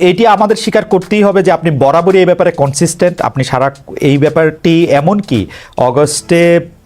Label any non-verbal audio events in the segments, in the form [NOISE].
এটি আমাদের স্বীকার করতেই হবে যে আপনি বরাবরই এই ব্যাপারে কনসিস্টেন্ট আপনি সারা, এই ব্যাপারটি এমন কি অগস্টে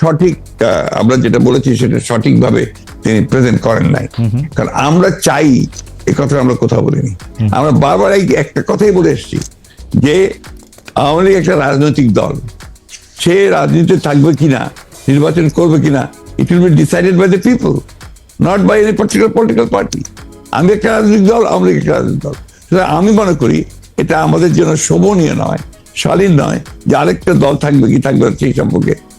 সঠিক আমরা যেটা বলেছি সেটা সঠিকভাবে তিনি প্রেজেন্ট করেন নাই। কারণ আমরা চাই এই কথা আমরা কোথাও বলিনি। আমরা বারবার এই একটা কথাই বলে এসেছি যে আওয়ামী লীগ একটা রাজনৈতিক দল। সে রাজনীতিতে থাকবে কিনা নির্বাচন করবে কিনা it will be decided by the people not by any particular political party আমি একটা রাজনৈতিক দল আওয়ামী লীগ একটা রাজনৈতিক দল। সুতরাং আমি মনে করি এটা আমাদের জন্য শোভনীয় নয় শালীন নয় যে আরেকটা দল থাকবে কি থাকবে সেই সম্পর্কে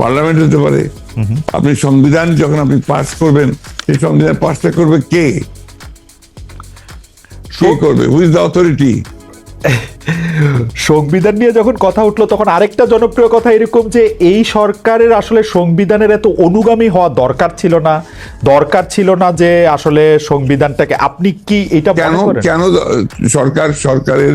পার্লামেন্ট হতে পারে। আপনি সংবিধান যখন আপনি পাস করবেন সেই সংবিধান পাসটা করবে কে? কে করবে? হুইজ দ্য অথরিটি সংবিধান নিয়ে যখন কথা উঠল তখন আরেকটা জনপ্রিয় কথা এরকম যে এই সরকারের আসলে সংবিধানের এত অনুগামী হওয়া দরকার ছিল না। দরকার ছিল না যে আসলে সংবিধানটাকে। আপনি কি এটা কেন কেন সরকার সরকারের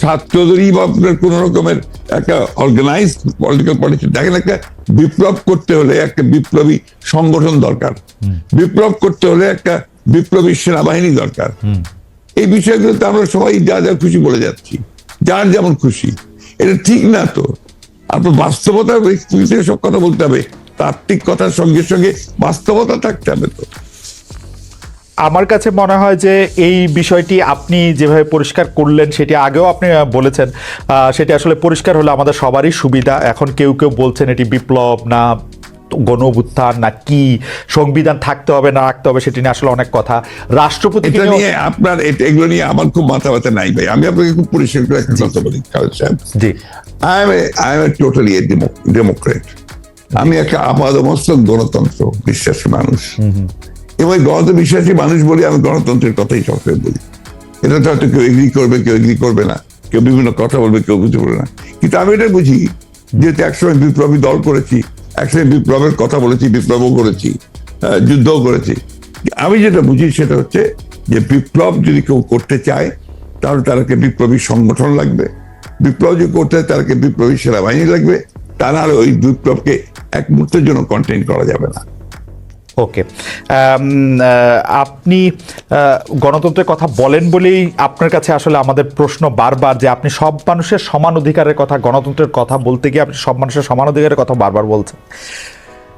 ছাত্রদেরই বা আপনার কোন রকমের একটা অর্গানাইজ পলিটিক্যাল পার্টি দেখেন একটা বিপ্লব করতে হলে একটা বিপ্লবী সংগঠন দরকার। বিপ্লব করতে হলে একটা বিপ্লবী সেনাবাহিনী দরকার। এই বিষয়গুলোতে আমরা সবাই যা যা খুশি বলে যাচ্ছি। যার যেমন খুশি। এটা ঠিক না তো। আপনার বাস্তবতা সব কথা বলতে হবে। তাত্ত্বিক কথার সঙ্গে সঙ্গে বাস্তবতা থাকতে হবে তো। আমার কাছে মনে হয় যে এই বিষয়টি আপনি যেভাবে পরিষ্কার করলেন সেটি আগেও আপনি বলেছেন। সেটি আসলে পরিষ্কার হলে আমাদের সবারই সুবিধা। এখন কেউ কেউ বলছেন এটি বিপ্লব না গণ অভ্যুত্থান না কি সংবিধান থাকতে হবে না রাখতে হবে সেটি নিয়ে আসলে অনেক কথা। রাষ্ট্রপতি নিয়ে আপনার এগুলো নিয়ে আমার খুব মাথা ব্যথা নাই ভাই। আমি আপনাকে খুব পরিষ্কার করে একটা কথা বলি জি। I am I am totally democrat আমি একটা আপাদমস্তক গণতন্ত্র বিশ্বাসী মানুষ। এবং এই গণতন্ত্র বিশ্বাসী মানুষ বলে আমি গণতন্ত্রের কথাই সবসময় বলি। এটা তো হয়তো কেউ এগ্রি করবে, কেউ এগ্রি করবে না। কেউ বিভিন্ন কথা বলবে, কেউ বুঝতে পারবে না। কিন্তু আমি এটা বুঝি, যেহেতু একসময় বিপ্লবী দল করেছি, একসময় বিপ্লবের কথা বলেছি, বিপ্লবও করেছি যুদ্ধও করেছি। আমি যেটা বুঝি সেটা হচ্ছে যে বিপ্লব যদি কেউ করতে চায়, তাহলে তাদেরকে বিপ্লবী সংগঠন লাগবে। বিপ্লব যদি করতে হয় তাদেরকে বিপ্লবী সেনাবাহিনী লাগবে। তা নাহলে ওই বিপ্লবকে এক মুহূর্তের জন্য কন্টেইন করা যাবে না। ওকে। আপনি গণতন্ত্রের কথা বলেন বলেই আপনার কাছে আসলে আমাদের প্রশ্ন বারবার যে আপনি সব মানুষের সমান অধিকারের কথা, গণতন্ত্রের কথা বলতে গিয়ে আপনি সব মানুষের সমান অধিকারের কথা বারবার বলছেন।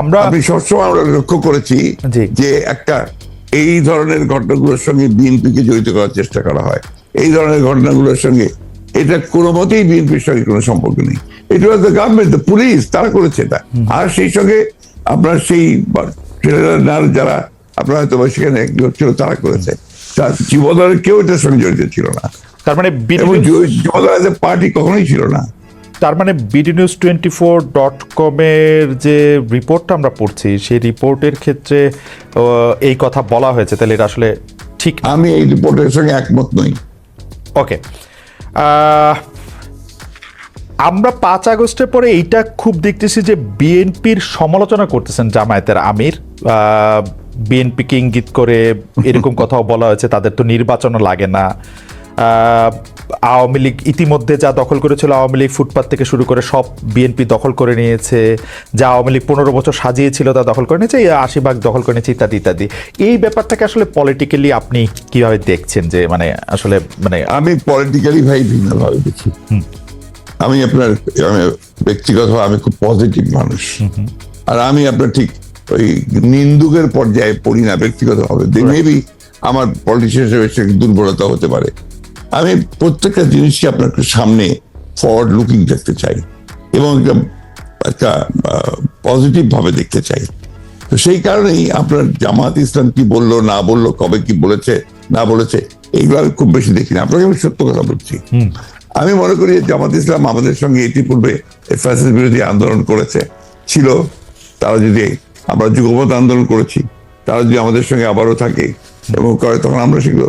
আমরা আপনি সবসময় আমরা লক্ষ্য করেছি যে একটা এই ধরনের ঘটনাগুলোর সঙ্গে বিএনপিকে জড়িত করার চেষ্টা করা হয়। এই ধরনের ঘটনাগুলোর সঙ্গে এটা কোনো মতেই বিএনপির সঙ্গে কোনো সম্পর্ক নেই। এটা was the government the police তারা করেছে এটা। আর সেই সঙ্গে আপনার সেই যারা আপনার হয়তো সেখানে একজন ছিল তারা করেছে। তার যুবদলের কেউ এটার সঙ্গে জড়িত ছিল না। তার মানে এজ পার্টি কখনোই ছিল না। তার মানে BD news twenty four dot কমের যে রিপোর্টটা আমরা পড়ছি সেই রিপোর্টের ক্ষেত্রে এই কথা বলা হয়েছে তাহলে এটা আসলে ঠিক আমি এই রিপোর্টের সঙ্গে একমত নই। ওকে। আমরা পাঁচ আগস্টের পরে এইটা খুব দেখতেছি যে বিএনপির সমালোচনা করতেছেন জামায়াতের আমির। বিএনপিকে ইঙ্গিত করে এরকম [LAUGHS] কথাও বলা হয়েছে তাদের তো নির্বাচনও লাগে না। আওয়ামী লীগ ইতিমধ্যে যা দখল করেছিল আওয়ামী লীগ ফুটপাত থেকে শুরু করে সব বিএনপি দখল করে নিয়েছে যা আওয়ামী লীগ পনেরো বছর সাজিয়েছিল তা দখল করে নিয়েছে আশি ভাগ দখল করে নিয়েছে ইত্যাদি ইত্যাদি। এই ব্যাপারটাকে আসলে পলিটিক্যালি আপনি কীভাবে দেখছেন যে মানে আসলে মানে আমি পলিটিক্যালি ভাই ভিন্নভাবে দেখি। আমি আপনার আমি ব্যক্তিগত আমি খুব পজিটিভ মানুষ। আর আমি আপনার ঠিক ওই নিন্দুকের পর্যায়ে পড়ি না ব্যক্তিগতভাবে। মেবি আমার পলিটিশিয়ান হিসেবে দুর্বলতা হতে পারে। আমি প্রত্যেকটা জিনিসকে আপনার সামনে ফরওয়ার্ড লুকিং দেখতে চাই এবং একটা একটা পজিটিভ ভাবে দেখতে চাই। তো সেই কারণেই আপনার জামাত ইসলাম কি বলল না বলল কবে কি বলেছে না বলেছে এইগুলো আমি খুব বেশি দেখি না। আপনাকে আমি সত্য কথা বলছি। আমি মনে করি জামাত ইসলাম আমাদের সঙ্গে ইতিপূর্বে ফ্যাসিস বিরোধী আন্দোলন করেছে। ছিল তারা যদি আমরা যুগপথ আন্দোলন করেছি তারা যদি আমাদের সঙ্গে আবারও থাকে এবং করে তখন আমরা সেগুলো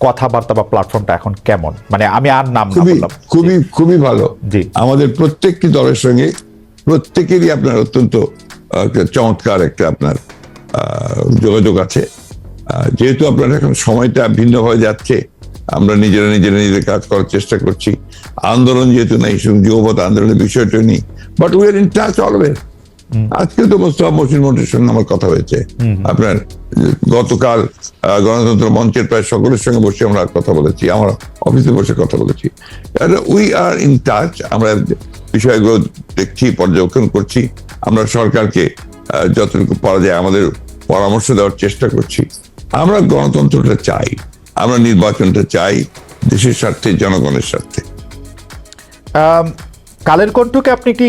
কথাবার্তা বা প্ল্যাটফর্মটা এখন কেমন? মানে আমি আর নাম খুবই খুবই খুবই ভালো। জি। আমাদের প্রত্যেকটি দলের সঙ্গে প্রত্যেকেরই আপনার অত্যন্ত চমৎকার একটা আপনার আহ, যোগাযোগ আছে। যেহেতু আপনার এখন সময়টা ভিন্ন হয়ে যাচ্ছে আমরা নিজেরা নিজেরা নিজেদের কাজ করার চেষ্টা করছি। আন্দোলন যেহেতু নাই যুবপথ আন্দোলনের বিষয়টা নেই but we are in touch always আজকে তো মোস্তফা মসিন মন্ত্রীর সঙ্গে আমার কথা হয়েছে। আপনার গতকাল গণতন্ত্র মঞ্চের প্রায় সকলের সঙ্গে বসে আমরা কথা বলেছি আমরা অফিসে বসে কথা বলেছি। উই আর ইন টাচ আমরা বিষয়গুলো দেখছি পর্যবেক্ষণ করছি আমরা সরকারকে যতটুকু পারা যায় আমাদের পরামর্শ দেওয়ার চেষ্টা করছি। আমরা গণতন্ত্রটা চাই আমরা নির্বাচনটা চাই দেশের স্বার্থে জনগণের স্বার্থে। আম, কালের কণ্ঠকে আপনি একটি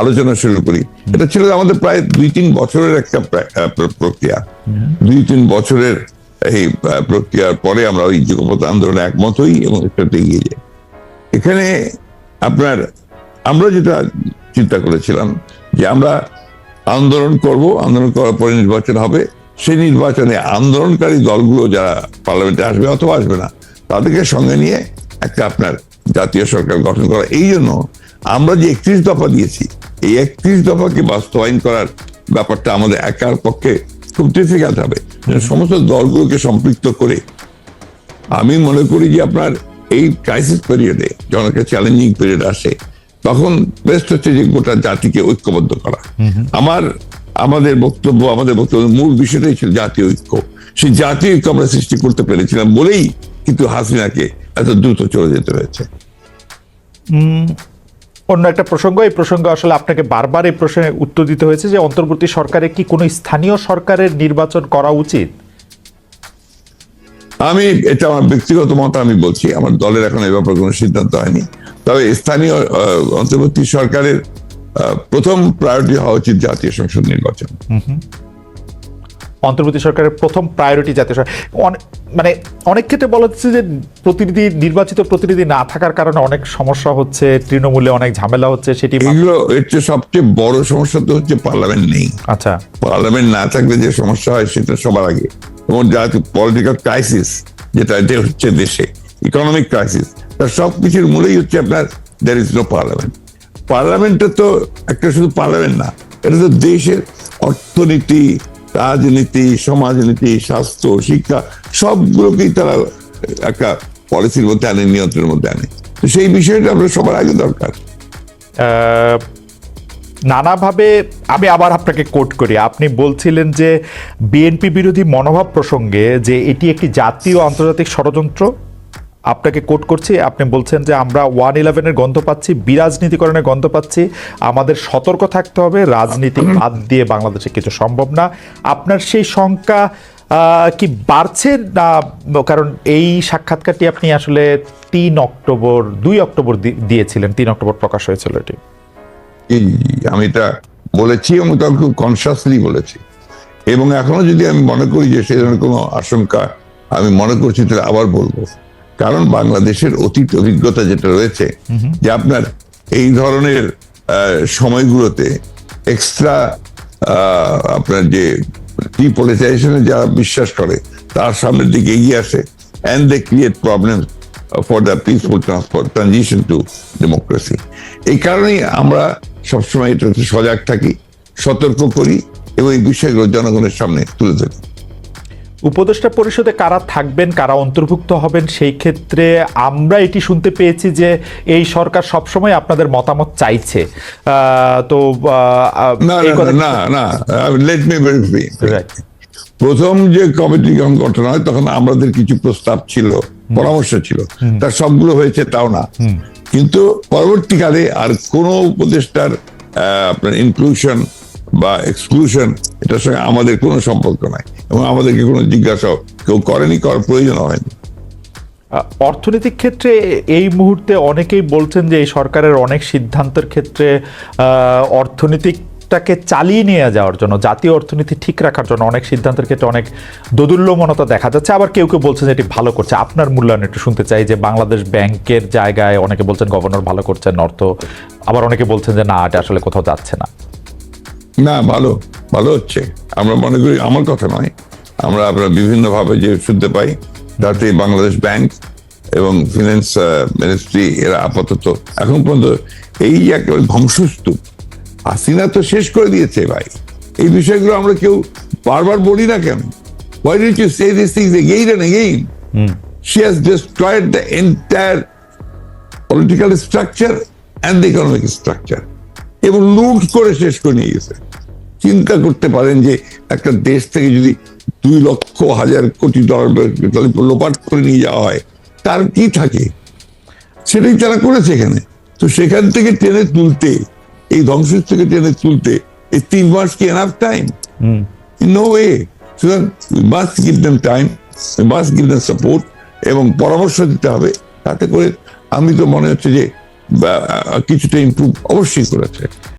আলোচনা শুরু করি। এটা ছিল আমাদের প্রায় দুই তিন বছরের একটা প্রক্রিয়া। দুই তিন বছরের এই প্রক্রিয়ার পরে আমরা ওই যুগপথ আন্দোলনে একমত হই এবং এটাতে এগিয়ে যাই। এখানে আপনার আমরা যেটা চিন্তা করেছিলাম যে আমরা আন্দোলন করব আন্দোলন করার পরে নির্বাচন হবে। সেই নির্বাচনে আন্দোলনকারী দলগুলো যারা পার্লামেন্টে আসবে অথবা আসবে না তাদেরকে সঙ্গে নিয়ে একটা আপনার জাতীয় সরকার গঠন করা। এই জন্য আমরা যে একত্রিশ দফা দিয়েছি এই একত্রিশ দফাকে বাস্তবায়ন করার ব্যাপারটা আমাদের একার পক্ষে খুব ডিফিকাল্ট হবে। সমস্ত দলগুলোকে সম্পৃক্ত করে আমি মনে করি যে আপনার এই ক্রাইসিস পিরিয়ডে যখন একটা চ্যালেঞ্জিং পিরিয়ড আসে তখন বেস্ট হচ্ছে যে গোটা জাতিকে ঐক্যবদ্ধ করা। আমার আমাদের বক্তব্য আমাদের বক্তব্য মূল বিষয়টাই ছিল জাতীয় ঐক্য। সেই জাতীয় ঐক্য আমরা সৃষ্টি করতে পেরেছিলাম বলেই কিন্তু হাসিনাকে এত দ্রুত চলে যেতে হয়েছে। অন্য একটা প্রসঙ্গ। এই প্রসঙ্গে আসলে আপনাকে বারবার এই প্রশ্নে উত্তর দিতে হয়েছে যে অন্তর্বর্তী সরকারে কি কোনো স্থানীয় সরকারের নির্বাচন করা উচিত? আমি এটা আমার ব্যক্তিগত মত আমি বলছি আমার দলের এখন এ ব্যাপারে কোনো সিদ্ধান্ত হয়নি। তবে স্থানীয় অন্তর্বর্তী সরকারের প্রথম প্রায়োরিটি হওয়া উচিত জাতীয় সংসদ নির্বাচন। অন্তর্বর্তী সরকারের প্রথম প্রায়োরিটি জাতীয় সরকার। মানে অনেক ক্ষেত্রে বলা হচ্ছে যে প্রতিনিধি নির্বাচিত প্রতিনিধি না থাকার কারণে অনেক সমস্যা হচ্ছে তৃণমূলে অনেক ঝামেলা হচ্ছে সেটি এগুলো এর সবচেয়ে বড় সমস্যা তো হচ্ছে পার্লামেন্ট নেই। আচ্ছা। পার্লামেন্ট না থাকলে যে সমস্যা হয় সেটা সবার আগে। এবং জাতীয় পলিটিক্যাল ক্রাইসিস যেটা হচ্ছে দেশে ইকোনমিক ক্রাইসিস তার সব কিছুর মূলেই হচ্ছে আপনার দ্যার ইজ নো পার্লামেন্ট পার্লামেন্টটা তো একটা শুধু পার্লামেন্ট না এটা তো দেশের অর্থনীতি রাজনীতি, সমাজনীতি, স্বাস্থ্য, শিক্ষা, সবগুলোকেই তারা একটা পলিসির মধ্যে আনে, নিয়ন্ত্রণের মধ্যে আনে। তো সেই বিষয়টা আমরা সবার আগে দরকার। নানাভাবে আমি আবার আপনাকে কোট করি। আপনি বলছিলেন যে বিএনপি বিরোধী মনোভাব প্রসঙ্গে যে এটি একটি জাতীয় আন্তর্জাতিক ষড়যন্ত্র। আপনাকে কোট করছি, আপনি বলছেন যে আমরা ওয়ান ইলেভেনের গন্ধ পাচ্ছি, বিরাজনীতিকরণের গন্ধ পাচ্ছি, আমাদের সতর্ক থাকতে হবে, রাজনীতি বাদ দিয়ে বাংলাদেশে কিছু সম্ভব না। আপনার সেই শঙ্কা কি বাড়ছে না, কারণ এই সাক্ষাৎকারটি আপনি আসলে তিন অক্টোবর, দুই অক্টোবর দিয়েছিলেন, তিন অক্টোবর প্রকাশ হয়েছিল এটি। আমি এটা বলেছি এবং তখন খুব কনসিয়াসলি বলেছি। এবং এখনও যদি আমি মনে করি যে সে ধরনের কোনো আশঙ্কা আমি মনে করছি, তাহলে আবার বলব। কারণ বাংলাদেশের অতীত অভিজ্ঞতা যেটা রয়েছে, যে আপনার এই ধরনের সময়গুলোতে এক্সট্রা আপনার যে ডিপলিটাইজেশনে যারা বিশ্বাস করে, তার সামনের দিকে এগিয়ে আসে and they create problem for the peaceful transfer transition to democracy এই কারণেই আমরা সবসময় এটাতে সজাগ থাকি, সতর্ক করি, এবং এই বিষয়গুলো জনগণের সামনে তুলে ধরি। উপদেষ্টা পরিষদে কারা থাকবেন কারা অন্তর্ভুক্ত হবেন সেই ক্ষেত্রে আমরা এটি শুনতে পেয়েছি যে এই সরকার সবসময় আপনাদের মতামত চাইছে। তো না লেট মি প্রথম যে কমিটি যখন গঠন হয় তখন আমাদের কিছু প্রস্তাব ছিল পরামর্শ ছিল। তার সবগুলো হয়েছে তাও না। কিন্তু পরবর্তীকালে আর কোন উপদেষ্টার আপনার ইনক্লুশন বা এক্সক্লুশন এটার সঙ্গে আমাদের কোনো সম্পর্ক নাই। এবং আমাদেরকে কোনো জিজ্ঞাসা কেউ করেনি করার প্রয়োজন হয়নি। অর্থনৈতিক ক্ষেত্রে এই মুহূর্তে অনেকেই বলছেন যে এই সরকারের অনেক সিদ্ধান্তের ক্ষেত্রে আহ, অর্থনীতিকটাকে চালিয়ে নিয়ে যাওয়ার জন্য জাতীয় অর্থনীতি ঠিক রাখার জন্য অনেক সিদ্ধান্তের ক্ষেত্রে অনেক দোদুল্যমনতা দেখা যাচ্ছে আবার কেউ কেউ বলছেন যে এটি ভালো করছে। আপনার মূল্যায়ন একটু শুনতে চাই যে বাংলাদেশ ব্যাংকের জায়গায় অনেকে বলছেন গভর্নর ভালো করছেন অর্থ আবার অনেকে বলছেন যে না এটা আসলে কোথাও যাচ্ছে না। না ভালো ভালো হচ্ছে। আমরা মনে করি আমার কথা নয়। আমরা আপনার বিভিন্ন ভাবে যে শুনতে পাই তাতে বাংলাদেশ ব্যাংক এবং ফিনান্স মিনিস্ট্রি এরা আপাতত এখন পর্যন্ত এই যে একেবারে ধ্বংসস্তূপ হাসিনা তো শেষ করে দিয়েছে ভাই। এই বিষয়গুলো আমরা কেউ বারবার বলি না কেন? Why didn't you say these things again and again? She has destroyed the entire political structure and the economic structure. এবং লুট করে শেষ করে নিয়ে গেছে। চিন্তা করতে পারেন যে একটা দেশ থেকে যদি দুই লক্ষ হাজার কোটি ডলার লোপাট করে নিয়ে যাওয়া হয় তার কি থাকে? সেটাই তারা করেছে এখানে। তো সেখান থেকে টেনে তুলতে এই ধ্বংস থেকে টেনে তুলতে এই তিন মাস কি এনাফ টাইম নো ওয়ে সুতরাং must give them time must give them support এবং পরামর্শ দিতে হবে। তাতে করে আমি তো মনে হচ্ছে যে কিছুটা ইমপ্রুভ অবশ্যই করেছে।